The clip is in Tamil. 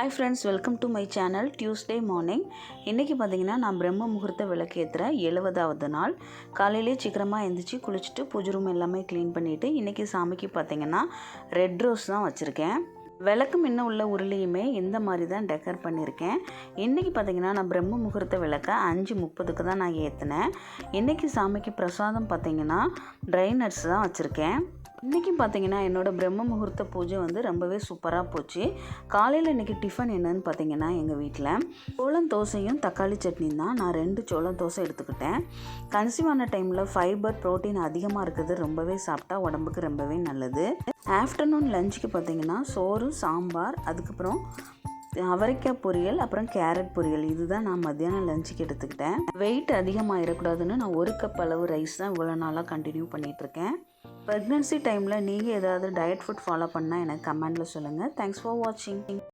Hi friends welcome to my channel Tuesday morning இன்றைக்கி பார்த்தீங்கன்னா நான் பிரம்ம முகூர்த்த விளக்கேற்றுற எழுபதாவது நாள். காலையிலே சீக்கிரமாக எழுந்திரிச்சு குளிச்சுட்டு பூஜை ரூம் எல்லாமே க்ளீன் பண்ணிவிட்டு இன்றைக்கி சாமிக்கு பார்த்தீங்கன்னா ரெட் ரோஸ் தான் வச்சுருக்கேன். விளக்கு முன்ன உள்ள உருளையுமே இந்த மாதிரி தான் டெக்கர் பண்ணியிருக்கேன் இன்றைக்கி பார்த்தீங்கன்னா நான் பிரம்ம முகூர்த்த விளக்கை அஞ்சு முப்பதுக்கு தான் நான் ஏற்றினேன் இன்றைக்கி சாமிக்கு பிரசாதம் பார்த்தீங்கன்னா ட்ரை நட்ஸ் தான் வச்சுருக்கேன். இன்றைக்கி பார்த்தீங்கன்னா என்னோடய பிரம்ம முகூர்த்த பூஜை வந்து ரொம்பவே சூப்பராக போச்சு. காலையில் இன்றைக்கி டிஃபன் என்னன்னு பார்த்தீங்கன்னா எங்கள் வீட்டில் சோளம் தோசையும் தக்காளி சட்னியும் தான். நான் ரெண்டு சோளம் தோசை எடுத்துக்கிட்டேன். கன்சீவ் ஆன டைமில் ஃபைபர் ப்ரோட்டீன் அதிகமாக இருக்கிறது ரொம்பவே சாப்பிட்டா உடம்புக்கு ரொம்பவே நல்லது. ஆஃப்டர்நூன் லஞ்சுக்கு பார்த்தீங்கன்னா சோறு சாம்பார் அதுக்கப்புறம் அவரைக்காய் பொரியல் அப்புறம் கேரட் பொரியல். இதுதான் நான் மத்தியானம் லஞ்சுக்கு எடுத்துக்கிட்டேன். வெயிட் அதிகமாகிடக்கூடாதுன்னு நான் ஒரு கப் அளவு ரைஸ் தான் இவ்வளோ நாளாக கண்டினியூ பண்ணிகிட்ருக்கேன் ப்ரெக்னென்சி டைமில் நீங்கள் ஏதாவது டயட் ஃபுட் ஃபாலோ பண்ணால் எனக்கு கமெண்டில் சொல்லுங்கள் தேங்க்ஸ் ஃபார் வாட்சிங்